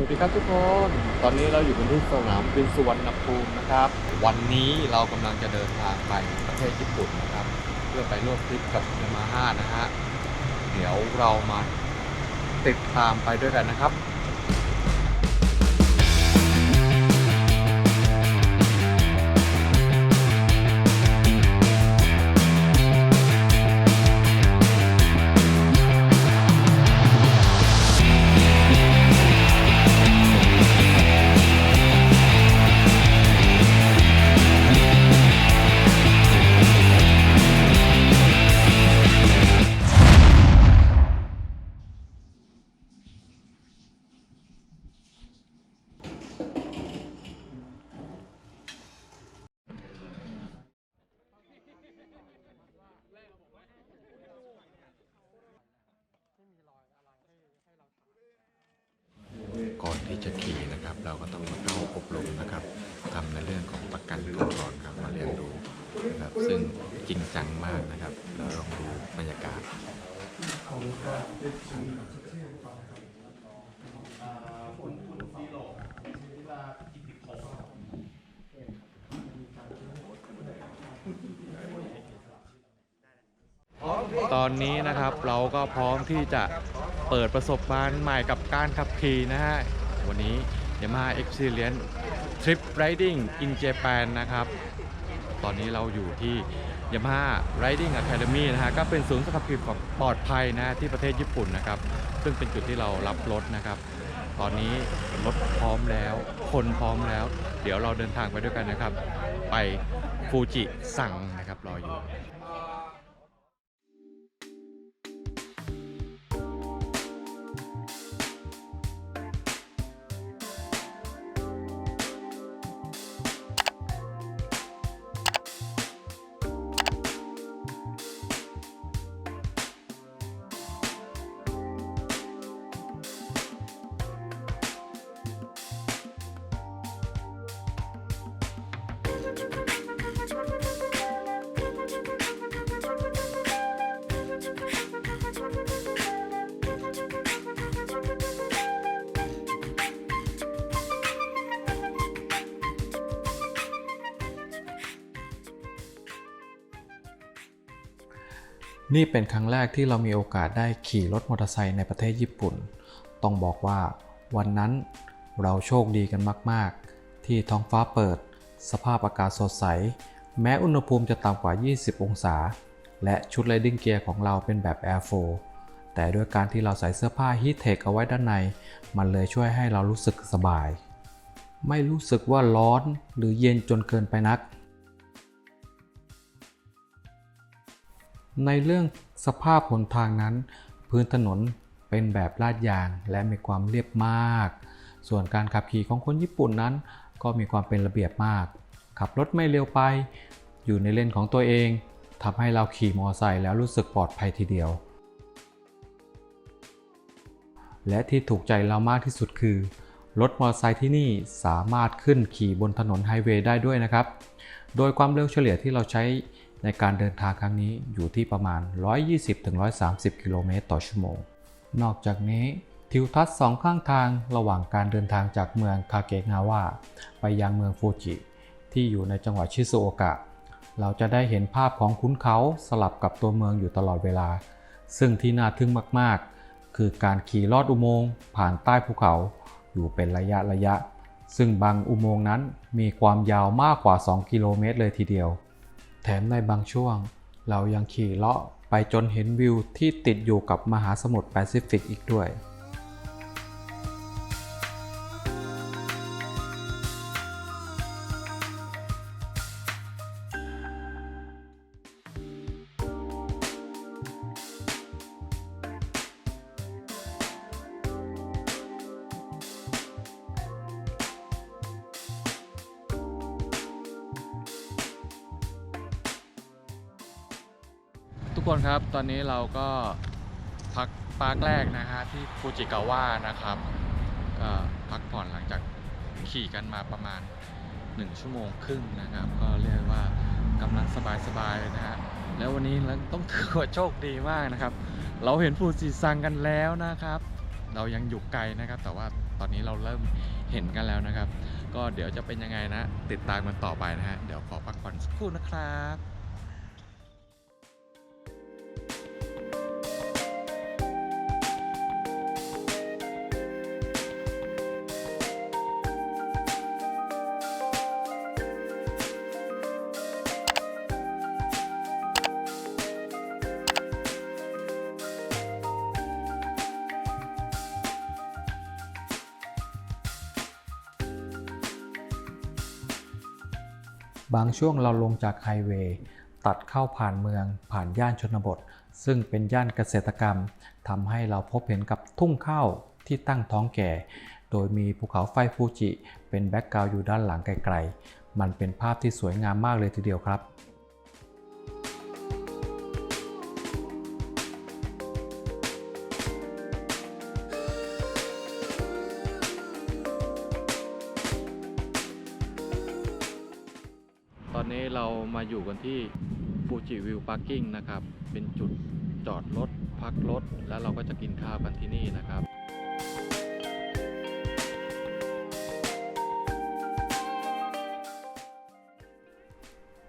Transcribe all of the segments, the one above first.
วัสดีครับทุกคน ตอนนี้เราอยู่กันที่สนามบินสุวรรณภูมินะครับ วันนี้เรากำลังจะเดินทางไปประเทศญี่ปุ่นนะครับ เพื่อไปร่วมทริปกับยามาฮ่านะฮะ เดี๋ยวเรามาติดตามไปด้วยกันนะครับ ของประกันก่อนครับมาเรียนรู้นะครับซึ่งจริงจังมากนะครับเราลองดูบรรยากาศตอนนี้นะครับเราก็พร้อมที่จะเปิดประสบการณ์ใหม่กับการขับขี่นะฮะ วันนี้ Yamaha Experience ทริปไรดิ้งอินเจแปนนะครับ ตอนนี้เราอยู่ที่ Yamaha Riding Academy นะฮะก็เป็นศูนย์สกับขี่ปลอดภัยนะที่ประเทศญี่ปุ่นนะครับ ซึ่งเป็นจุดที่เรารับรถนะครับ ตอนนี้รถพร้อมแล้ว คนพร้อมแล้ว เดี๋ยวเราเดินทางไปด้วยกันนะครับ ไปฟูจิสั่งนะครับรออยู่ นี่เป็นครั้งแรกที่เรามีโอกาสได้ขี่รถมอเตอร์ไซค์ในประเทศญี่ปุ่น ต้องบอกว่าวันนั้นเราโชคดีกันมาก ๆ ที่ท้องฟ้าเปิด สภาพอากาศสดใส แม้อุณหภูมิจะต่ำกว่า 20 องศา และชุดไรดิ้งเกียร์ของเราเป็นแบบ Air 4แต่ด้วยการที่เราใส่เสื้อผ้าฮีทเทคเอาไว้ด้านใน มันเลยช่วยให้เรารู้สึกสบาย ไม่รู้สึกว่าร้อนหรือเย็นจนเกินไปนัก ในเรื่องสภาพหนทางนั้น พื้นถนนเป็นแบบลาดยางและมีความเรียบมาก ส่วนการขับขี่ของคนญี่ปุ่นนั้น ก็มีความเป็นระเบียบมาก ขับรถไม่เร็วไป อยู่ในเลนของตัวเองทำให้เราขี่มอเตอร์ไซค์แล้วรู้สึกปลอดภัยทีเดียว และที่ถูกใจเรามากที่สุดคือ รถมอเตอร์ไซค์ที่นี่สามารถขึ้นขี่บนถนนไฮเวย์ได้ด้วยนะครับ โดยความเร็วเฉลี่ยที่เราใช้ ในการเดินทางครั้งนี้อยู่ที่ประมาณ 120-130 กิโลเมตรต่อชั่วโมง นอกจากนี้ทิวทัศน์สองข้างทางระหว่างการเดินทางจากเมืองคาเกะงาวะไปยังเมืองฟูจิ ที่อยู่ในจังหวัดชิซุโอกะ เราจะได้เห็นภาพของคุ้นเขาสลับกับตัวเมืองอยู่ตลอดเวลา ซึ่งที่น่าทึ่งมากๆ คือการขี่ลอดอุโมงค์ผ่านใต้ภูเขาอยู่เป็นระยะระยะ ซึ่งบางอุโมงค์นั้นมีความยาวมากกว่า 2 กิโลเมตรเลยทีเดียว แถมในบางช่วง เรายังขี่เลาะไปจนเห็นวิวที่ติดอยู่กับมหาสมุทรแปซิฟิกอีกด้วย ทุกคนครับ ตอนนี้เราก็พักปาร์คแรกนะฮะที่ฟูจิกาวะนะครับพักผ่อนหลังจากขี่กันมาประมาณ 1 ชั่วโมงครึ่งนะครับ ก็เรียกว่ากำลังสบายๆเลยนะฮะแล้ววันนี้เราต้องถือว่าโชคดีมากนะครับ เราเห็นฟูจิซังกันแล้วนะครับ เรายังอยู่ไกลนะครับ แต่ว่าตอนนี้เราเริ่มเห็นกันแล้วนะครับ ก็เดี๋ยวจะเป็นยังไงนะ ติดตามมันต่อไปนะฮะเดี๋ยวขอพักผ่อนสักครู่นะครับ บางช่วงเราลงจากไฮเวย์ตัดเข้าผ่านเมืองผ่านย่านชนบท ซึ่งเป็นย่านเกษตรกรรมทำให้เราพบเห็นกับทุ่งข้าวที่ตั้งท้องแก่ โดยมีภูเขาไฟฟูจิ เป็นแบ็กกราวด์อยู่ด้านหลังไกลๆ มันเป็นภาพที่สวยงามมากเลยทีเดียวครับ นนี้เรามาอยู่กันที่ฟูจิวิวพาร์กิ้งนะครับ เป็นจุดจอดรถพักรถ แล้วเราก็จะกินข้าวกันที่นี่นะครับ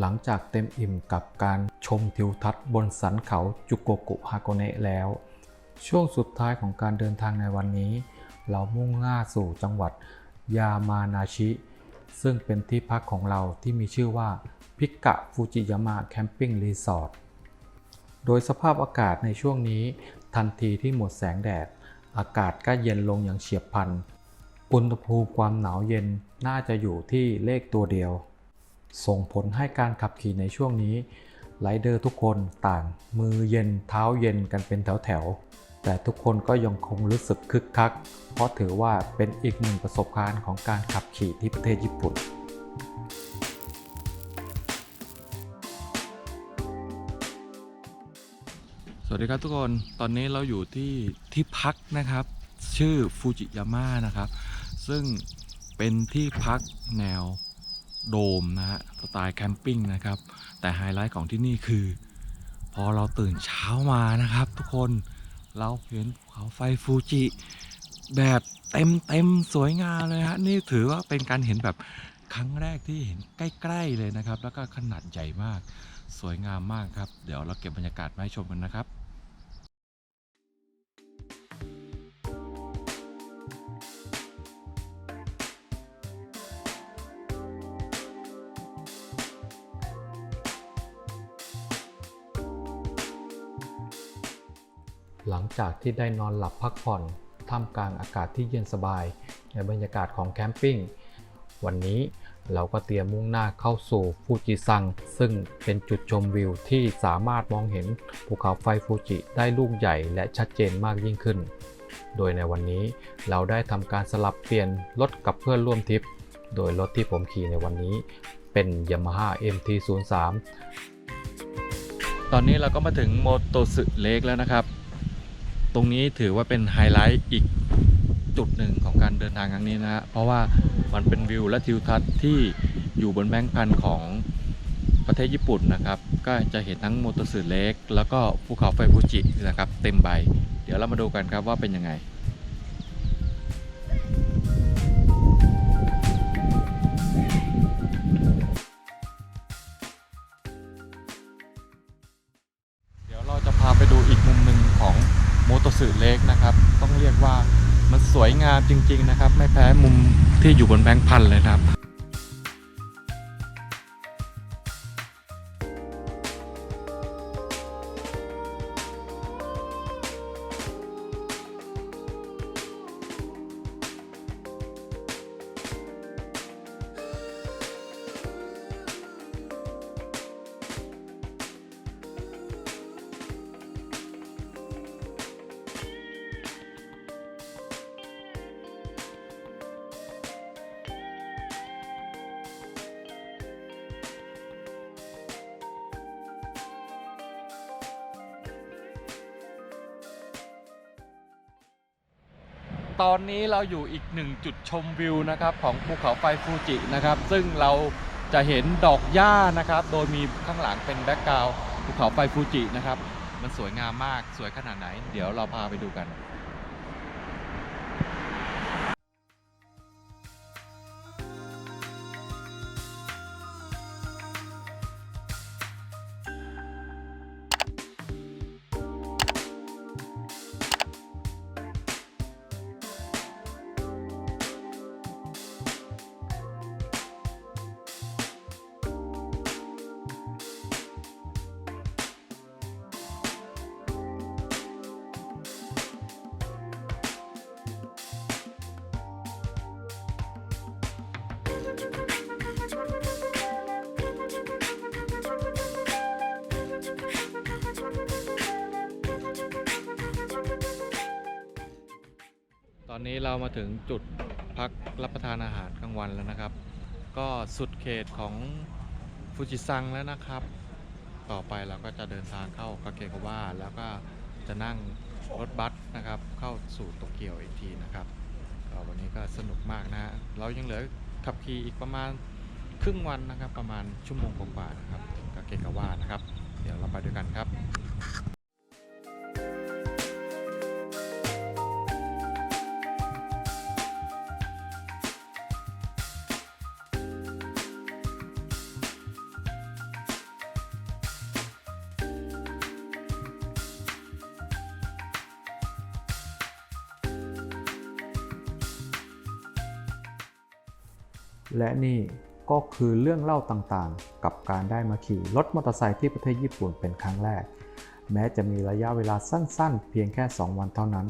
หลังจากเต็มอิ่มกับการชมทิวทัศน์บนสันเขาจุโกกุฮาโกเนะแล้ว ช่วงสุดท้ายของการเดินทางในวันนี้ เรามุ่งหน้าสู่จังหวัดยามานาชิ ซึ่งเป็นที่พักของเราที่มีชื่อว่าพิกะฟูจิยามะแคมปิ้งรีสอร์ท โดยสภาพอากาศในช่วงนี้ ทันทีที่หมดแสงแดด อากาศก็เย็นลงอย่างเฉียบพลัน อุณหภูมิความหนาวเย็นน่าจะอยู่ที่เลขตัวเดียว ส่งผลให้การขับขี่ในช่วงนี้ไรเดอร์ทุกคนต่างมือเย็นเท้าเย็นกันเป็นแถวๆ แต่ทุกคนก็ยังคงรู้สึกคึกคัก เพราะถือว่าเป็นอีกหนึ่งประสบการณ์ของการขับขี่ที่ประเทศญี่ปุ่น สวัสดีครับทุกคน ตอนนี้เราอยู่ที่ที่พักนะครับ ชื่อฟูจิยาม่านะครับ ซึ่งเป็นที่พักแนวโดมนะฮะ สไตล์แคมปิ้งนะครับ แต่ไฮไลท์ของที่นี่คือ พอเราตื่นเช้ามานะครับทุกคน เราเห็นภูเขาไฟฟูจิ แบบเต็มเต็มสวยงามเลยฮะนี่ถือว่าเป็นการเห็นแบบครั้งแรกที่เห็นใกล้ ๆ เลยนะครับ แล้วก็ขนาดใหญ่มากสวยงามมากครับ เดี๋ยวเราเก็บบรรยากาศมาให้ชมกันนะครับ จากที่ได้นอนหลับพักผ่อนท่ามกลางอากาศที่เย็นสบาย ในบรรยากาศของแคมปิ้งวันนี้เราก็เตรียมมุ่งหน้าเข้าสู่ฟูจิซัง ซึ่งเป็นจุดชมวิวที่สามารถมองเห็นภูเขาไฟฟูจิได้ลูกใหญ่และชัดเจนมากยิ่งขึ้น โดยในวันนี้เราได้ทำการสลับเปลี่ยนรถกับเพื่อนร่วมทริป โดยรถที่ผมขี่ในวันนี้เป็น Yamaha MT-03 ตอนนี้เราก็มาถึงโมโตสึเลกแล้วนะครับ ตรงนี้ถือว่าเป็นไฮไลท์อีกจุดหนึ่งของการเดินทางครั้งนี้นะฮะเพราะว่ามันเป็นวิวและทิวทัศน์ที่อยู่บนแบงค์พันของประเทศญี่ปุ่นนะครับ ก็จะเห็นทั้งโมโตสึเล็ก แล้วก็ภูเขาไฟฟูจินะครับ เต็มใบ เดี๋ยวเรามาดูกันครับว่าเป็นยังไง โมโตสึเล็กนะครับ ต้องเรียกว่ามันสวยงามจริง ๆ นะครับ ไม่แพ้มุมที่อยู่บนแบงค์พันเลยนะครับ ตอนนี้เราอยู่อีกหนึ่งจุดชมวิวนะครับของภูเขาไฟฟูจินะครับ ซึ่งเราจะเห็นดอกหญ้านะครับ โดยมีข้างหลังเป็นแบ็กกราวภูเขาไฟฟูจินะครับ มันสวยงามมากสวยขนาดไหน เดี๋ยวเราพาไปดูกัน ตอนนี้เรามาถึงจุดพักรับประทานอาหารกลางวันแล้วนะครับ ก็สุดเขตของฟูจิซังแล้วนะครับ ต่อไปเราก็จะเดินทางเข้ากาเกกาวะแล้วก็จะนั่งรถบัสนะครับ เข้าสู่โตเกียวอีกทีนะครับวันนี้ก็สนุกมากนะฮะเรายังเหลือ ขับขี่อีกประมาณครึ่งวันนะครับ ประมาณชั่วโมงกว่าๆนะครับถึงกาเกกาวะนะครับ เดี๋ยวเราไปด้วยกันครับ และนี่ก็คือเรื่องเล่าต่างๆ กับการได้มาขี่รถมอเตอร์ไซค์ที่ประเทศญี่ปุ่นเป็นครั้งแรก แม้จะมีระยะเวลาสั้นๆ เพียงแค่ 2 วันเท่านั้น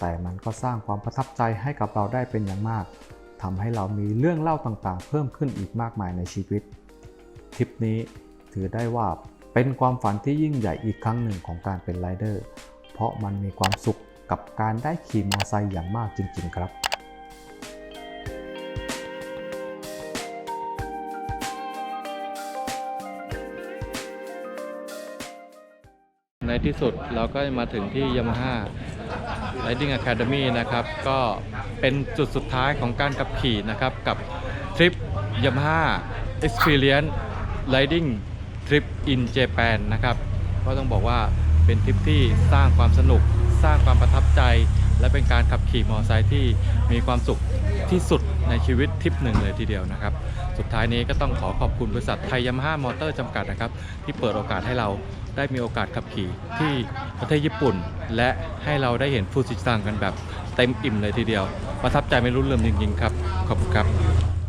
แต่มันก็สร้างความประทับใจให้กับเราได้เป็นอย่างมากทำให้เรามีเรื่องเล่าต่างๆ เพิ่มขึ้นอีกมากมายในชีวิตทริปนี้ถือได้ว่าเป็นความฝันที่ยิ่งใหญ่อีกครั้งหนึ่งของการเป็นไรเดอร์ เพราะมันมีความสุขกับการได้ขี่มอเตอร์ไซค์อย่างมากจริง ๆ ครับ ที่สุด เราก็มาถึงที่ Yamaha Riding Academy นะครับ ก็เป็นจุดสุดท้ายของการขับขี่นะครับ กับทริป Yamaha Experience Riding Trip in Japan นะครับ ก็ต้องบอกว่าเป็นทริปที่สร้างความสนุก สร้างความประทับใจ และเป็นการขับขี่มอเตอร์ไซค์ที่มีความสุขที่สุดในชีวิตทริปหนึ่งเลยทีเดียวนะครับ สุดท้ายนี้ก็ต้องขอขอบคุณบริษัทไทยยามาฮ่ามอเตอร์จำกัดนะครับ ที่เปิดโอกาสให้เราได้มีโอกาสขับขี่ที่ประเทศญี่ปุ่น และให้เราได้เห็นฟูจิซังกันแบบเต็มอิ่มเลยทีเดียว ประทับใจไม่รู้เรื่องจริงๆครับ ขอบคุณครับ